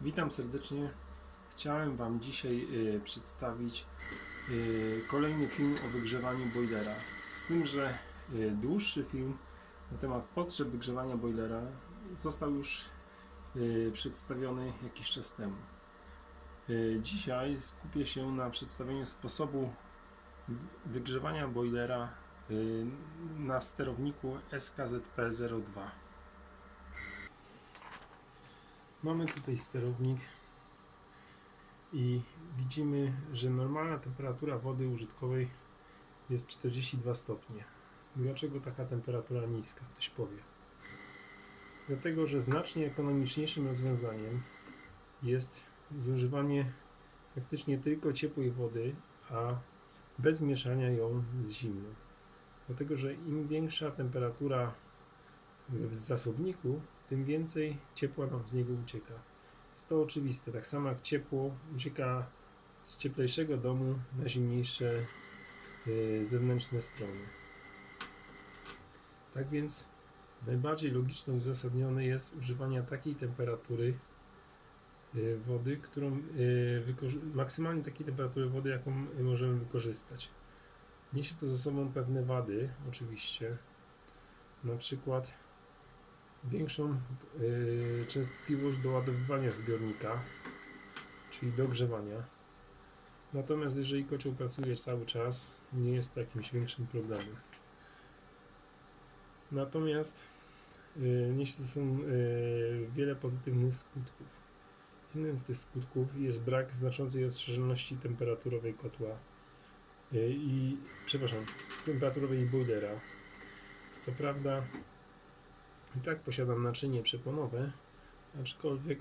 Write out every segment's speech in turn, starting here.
Witam serdecznie. Chciałem Wam dzisiaj y, przedstawić y, kolejny film o wygrzewaniu boilera. Z tym, że y, dłuższy film na temat potrzeb wygrzewania boilera został już y, przedstawiony jakiś czas temu. Y, dzisiaj skupię się na przedstawieniu sposobu wygrzewania boilera y, na sterowniku SKZP02. Mamy tutaj sterownik i widzimy, że normalna temperatura wody użytkowej jest 42 stopnie. Dlaczego taka temperatura niska? Ktoś powie. Dlatego, że znacznie ekonomiczniejszym rozwiązaniem jest zużywanie praktycznie tylko ciepłej wody, a bez mieszania ją z zimną. Dlatego, że im większa temperatura w zasobniku, tym więcej ciepła nam z niego ucieka. Jest to oczywiste. Tak samo jak ciepło ucieka z cieplejszego domu na zimniejsze y, zewnętrzne strony. Tak więc najbardziej logiczne uzasadnione jest używanie takiej temperatury y, wody, którą wykorzy- maksymalnie takiej temperatury wody, jaką możemy wykorzystać. Niesie to ze sobą pewne wady, oczywiście. Na przykład większą y, częstotliwość doładowywania zbiornika, czyli dogrzewania. Natomiast jeżeli kocioł pracuje cały czas, nie jest to jakimś większym problemem. Natomiast y, niesie ze sobą y, wiele pozytywnych skutków. Jednym z tych skutków jest brak znaczącej rozszerzoności temperaturowej kotła y, i, przepraszam, temperaturowej boilera. Co prawda, i tak posiadam naczynie przeponowe, aczkolwiek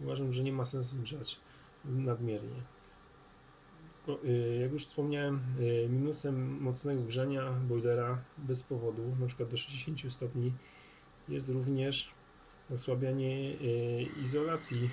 uważam, że nie ma sensu grzać nadmiernie. Y, Jak już wspomniałem, y, minusem mocnego grzania boilera bez powodu, przykład do 60 stopni, jest również osłabianie y, izolacji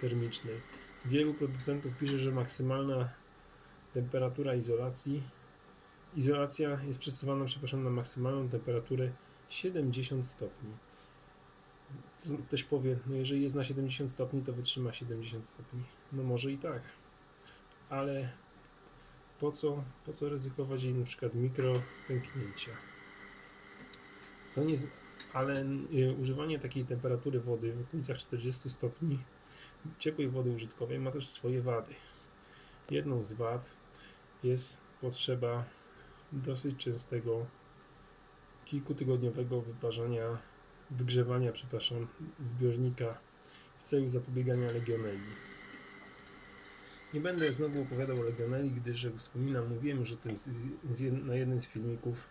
termicznej. Wielu producentów pisze, że maksymalna temperatura izolacji izolacja jest przesuwana, przepraszam, na maksymalną temperaturę 70 stopni. Ktoś powie, no jeżeli jest na 70 stopni, to wytrzyma 70 stopni. No może i tak, ale po co, po co ryzykować jej na przykład mikro pęknięcia? Co nie, ale y, używanie takiej temperatury wody w okolicach 40 stopni ciepłej wody użytkowej ma też swoje wady. Jedną z wad jest potrzeba dosyć częstego kilkutygodniowego wyparzania, wygrzewania, przepraszam, zbiornika w celu zapobiegania legioneli. Nie będę znowu opowiadał o legioneli, gdyż, jak wspominam, mówiłem już o tym na jednym z filmików,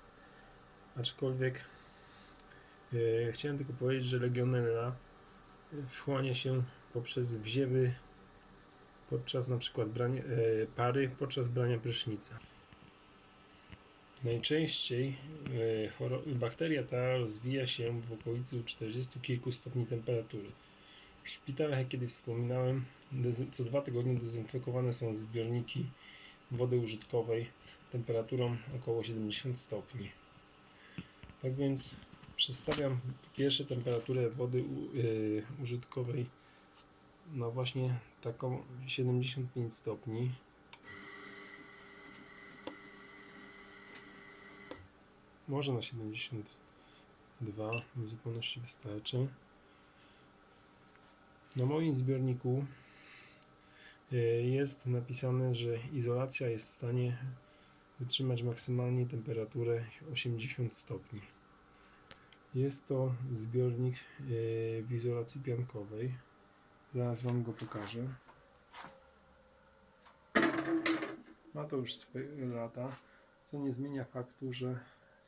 aczkolwiek e, chciałem tylko powiedzieć, że legionella wchłania się poprzez wziewy podczas na przykład brania, e, pary, podczas brania prysznica. Najczęściej e, bakteria ta rozwija się w okolicy 40 kilku stopni temperatury. W szpitalach, jak kiedyś wspominałem, co dwa tygodnie dezynfekowane są zbiorniki wody użytkowej temperaturą około 70 stopni. Tak więc przestawiam pierwsze temperaturę wody e, użytkowej na właśnie taką 75 stopni. Może na 72 w zupełności wystarczy. Na moim zbiorniku y, jest napisane, że izolacja jest w stanie wytrzymać maksymalnie temperaturę 80 stopni. Jest to zbiornik y, w izolacji piankowej. Zaraz Wam go pokażę. Ma to już swoje lata, co nie zmienia faktu, że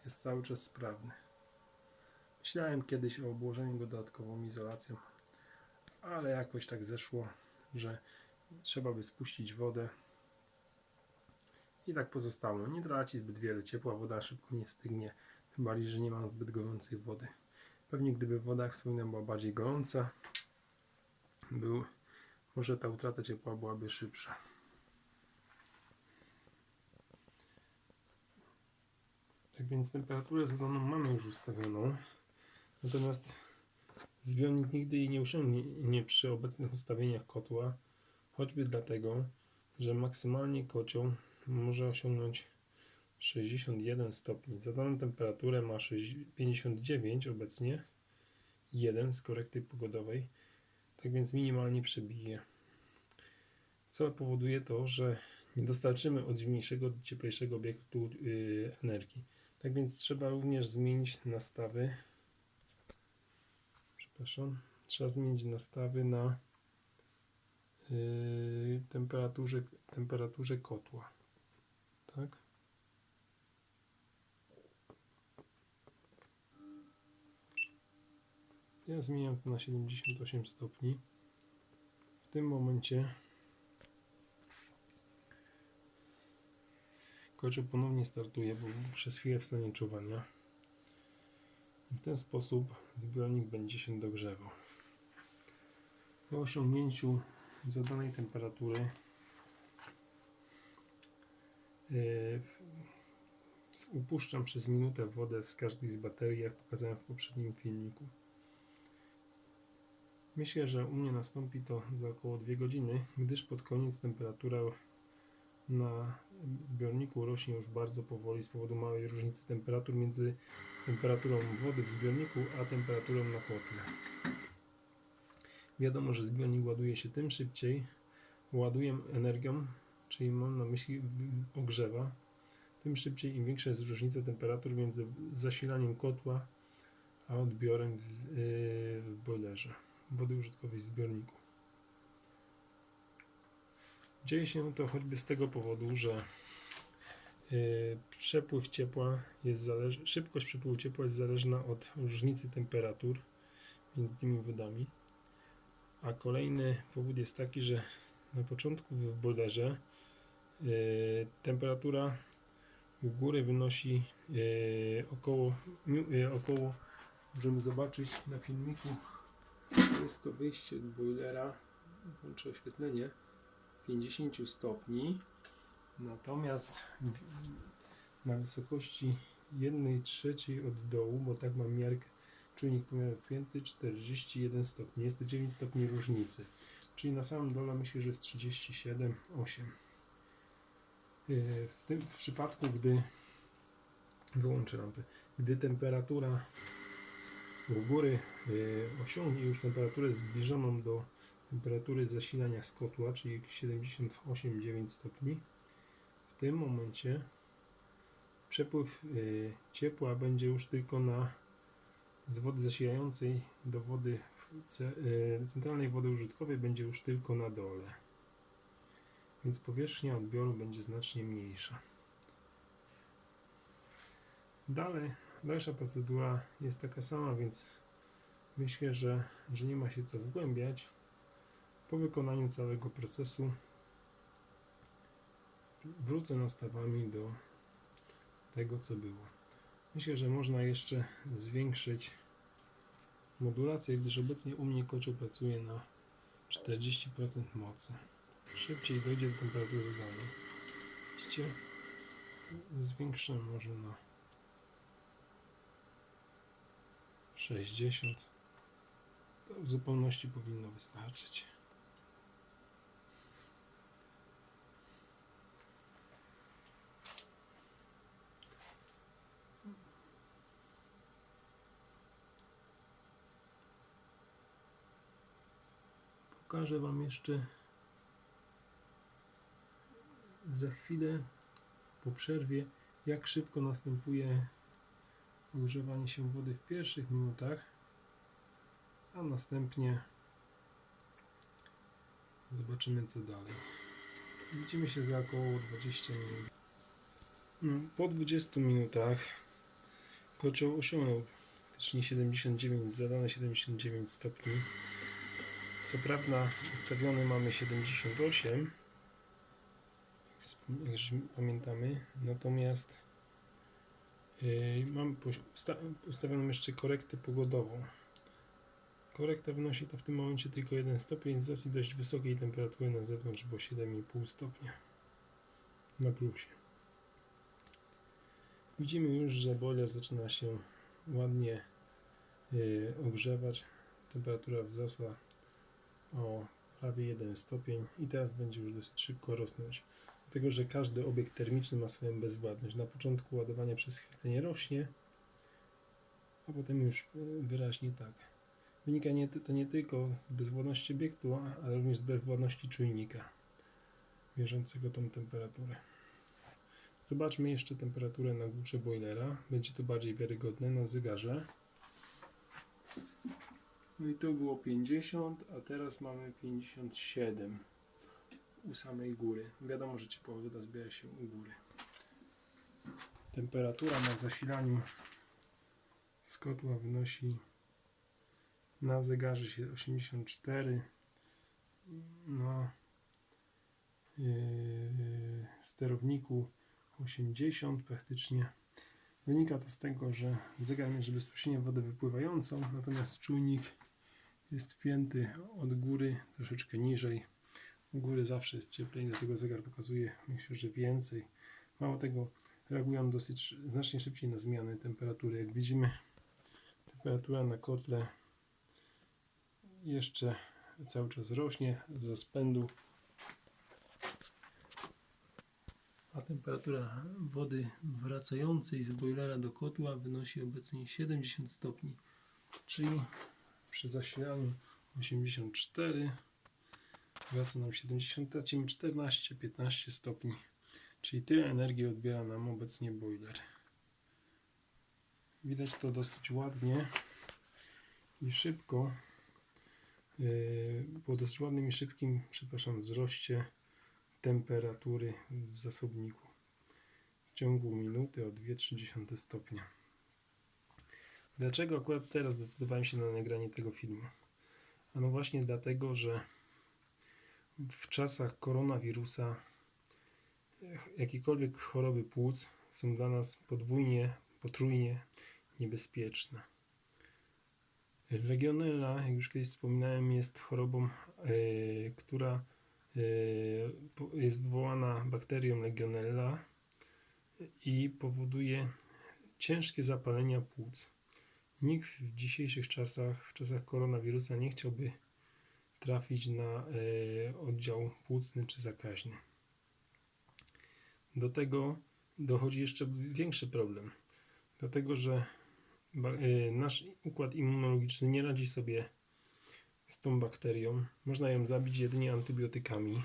jest cały czas sprawny. Myślałem kiedyś o obłożeniu go dodatkową izolacją, ale jakoś tak zeszło, że trzeba by spuścić wodę i tak pozostało. Nie traci zbyt wiele ciepła, woda szybko nie stygnie, tym bardziej, że nie mam zbyt gorącej wody. Pewnie gdyby woda, wspominam, była bardziej gorąca, był, może ta utrata ciepła byłaby szybsza. Tak więc temperaturę zadaną mamy już ustawioną. Natomiast Zbiornik nigdy jej nie osiągnie przy obecnych ustawieniach kotła, choćby dlatego, że maksymalnie kocioł może osiągnąć 61 stopni. Zadaną temperaturę ma 6 59 obecnie, 1 z korekty pogodowej, tak więc minimalnie przebije. Co powoduje to, że nie dostarczymy od zimniejszego do cieplejszego obiektu yy, energii. Tak więc trzeba również zmienić nastawy. Przepraszam. Trzeba zmienić nastawy na yy, temperaturze, temperaturze kotła. Tak? Ja zmieniam to na 78 stopni. W tym momencie kocioł ponownie startuje, bo przez chwilę w stanie czuwania. W ten sposób zbiornik będzie się dogrzewał. Po osiągnięciu zadanej temperatury yy, upuszczam przez minutę wodę z każdej z baterii, jak pokazałem w poprzednim filmiku. Myślę, że u mnie nastąpi to za około 2 godziny, gdyż pod koniec temperatura na zbiorniku rośnie już bardzo powoli z powodu małej różnicy temperatur między temperaturą wody w zbiorniku a temperaturą na kotle. Wiadomo, że zbiornik ładuje się tym szybciej, ładuje energią, czyli mam na myśli ogrzewa, tym szybciej im większa jest różnica temperatur między zasilaniem kotła a odbiorem w, yy, w boilerze wody użytkowej w zbiorniku. Dzieje się to choćby z tego powodu, że yy, przepływ ciepła jest zależ... szybkość przepływu ciepła jest zależna od różnicy temperatur między tymi wodami. A kolejny powód jest taki, że na początku w boilerze yy, temperatura u góry wynosi yy, około, około, możemy zobaczyć na filmiku, jest to wyjście od boilera, włączę oświetlenie, 50 stopni, natomiast na wysokości 1 trzeciej od dołu, bo tak mam miarkę, czujnik pomiaru wpięty 41 stopni, jest to 9 stopni różnicy, czyli na samym dole myślę, że jest 37,8. Yy, W tym w przypadku, gdy wyłączę lampę, gdy temperatura u góry yy, osiągnie już temperaturę zbliżoną do temperatury zasilania z kotła, czyli 78,9 stopni, w tym momencie przepływ yy, ciepła będzie już tylko na z wody zasilającej do wody yy, centralnej wody użytkowej będzie już tylko na dole. Więc powierzchnia odbioru będzie znacznie mniejsza. Dalej, dalsza procedura jest taka sama, więc myślę, że, że nie ma się co wgłębiać. Po wykonaniu całego procesu wrócę nastawami do tego, co było. Myślę, że można jeszcze zwiększyć modulację, gdyż obecnie u mnie kocioł pracuje na 40% mocy. Szybciej dojdzie do temperatury zadanej. Widzicie? Zwiększę może na 60. To w zupełności powinno wystarczyć. Pokażę Wam jeszcze za chwilę po przerwie, jak szybko następuje ogrzewanie się wody w pierwszych minutach, a następnie zobaczymy co dalej. Widzimy się za około 20 minut. Mm, Po 20 minutach kocioł osiągnął faktycznie 79, zadane 79 stopni. Co prawda ustawiony mamy 78, jak już pamiętamy, natomiast yy, mam ustawioną jeszcze korektę pogodową. Korekta wynosi to w tym momencie tylko 1 stopień z racji dość wysokiej temperatury na zewnątrz, bo 7,5 stopnia na plusie. Widzimy już, że boiler zaczyna się ładnie yy, ogrzewać. temperatura wzrosła o prawie 1 stopień i teraz będzie już dosyć szybko rosnąć. Dlatego, że każdy obiekt termiczny ma swoją bezwładność. Na początku ładowania przez chwycenie rośnie, a potem już e, wyraźnie tak. Wynika nie, to nie tylko z bezwładności obiektu, ale również z bezwładności czujnika mierzącego tą temperaturę. Zobaczmy jeszcze temperaturę na górze boilera. Będzie to bardziej wiarygodne na zegarze. No i tu było 50, a teraz mamy 57 u samej góry. Wiadomo, że ciepła woda zbiera się u góry. Temperatura na zasilaniu z kotła wynosi na zegarze się 84 na yy, sterowniku 80 praktycznie. Wynika to z tego, że zegar mierzy bezpośrednio wodę wypływającą, natomiast czujnik jest wpięty od góry troszeczkę niżej. U góry zawsze jest cieplej, dlatego zegar pokazuje, myślę, że więcej. Mało tego, reagują dosyć znacznie szybciej na zmiany temperatury. Jak widzimy, temperatura na kotle jeszcze cały czas rośnie z rozpędu. A temperatura wody wracającej z boilera do kotła wynosi obecnie 70 stopni, czyli przy zasilaniu 84 wraca nam 70, tracimy 14-15 stopni, czyli tyle energii odbiera nam obecnie boiler. Widać to dosyć ładnie i szybko, yy, po dosyć ładnym i szybkim, przepraszam, wzroście temperatury w zasobniku w ciągu minuty o 2,3 stopnia. Dlaczego akurat teraz zdecydowałem się na nagranie tego filmu? Ano właśnie dlatego, że w czasach koronawirusa jakiekolwiek choroby płuc są dla nas podwójnie, potrójnie niebezpieczne. Legionella, jak już kiedyś wspominałem, jest chorobą, e, która po- jest wywołana bakterią Legionella i powoduje ciężkie zapalenia płuc. Nikt w dzisiejszych czasach, w czasach koronawirusa nie chciałby trafić na e, oddział płucny czy zakaźny. Do tego dochodzi jeszcze większy problem, dlatego że e, nasz układ immunologiczny nie radzi sobie z tą bakterią. Można ją zabić jedynie antybiotykami,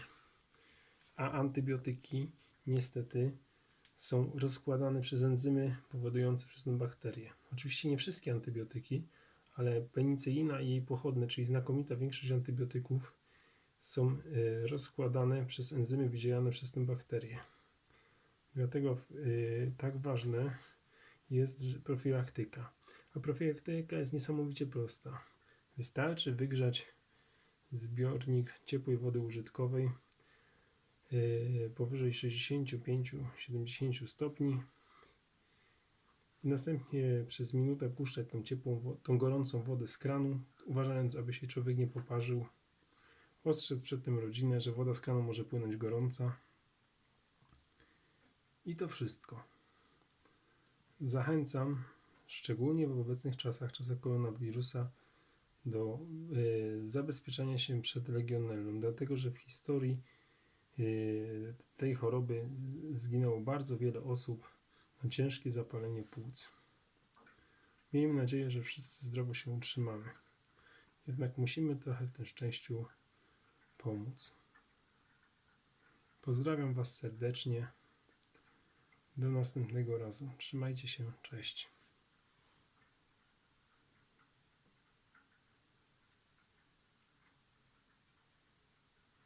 a antybiotyki niestety są rozkładane przez enzymy powodujące przez tę bakterię. Oczywiście nie wszystkie antybiotyki, ale penicylina i jej pochodne, czyli znakomita większość antybiotyków, są e, rozkładane przez enzymy wydzielane przez tę bakterię. Dlatego e, tak ważne jest profilaktyka. A profilaktyka jest niesamowicie prosta. Wystarczy wygrzać zbiornik ciepłej wody użytkowej powyżej 65-70 stopni i następnie przez minutę puszczać tą ciepłą, tą gorącą wodę z kranu, uważając, aby się człowiek nie poparzył. Ostrzec przed tym rodzinę, że woda z kranu może płynąć gorąca. I to wszystko. Zachęcam, szczególnie w obecnych czasach, czasach koronawirusa, do y, zabezpieczania się przed legionellą, dlatego że w historii y, tej choroby zginęło bardzo wiele osób na ciężkie zapalenie płuc. Miejmy nadzieję, że wszyscy zdrowo się utrzymamy. Jednak musimy trochę w tym szczęściu pomóc. Pozdrawiam Was serdecznie. Do następnego razu. Trzymajcie się. Cześć.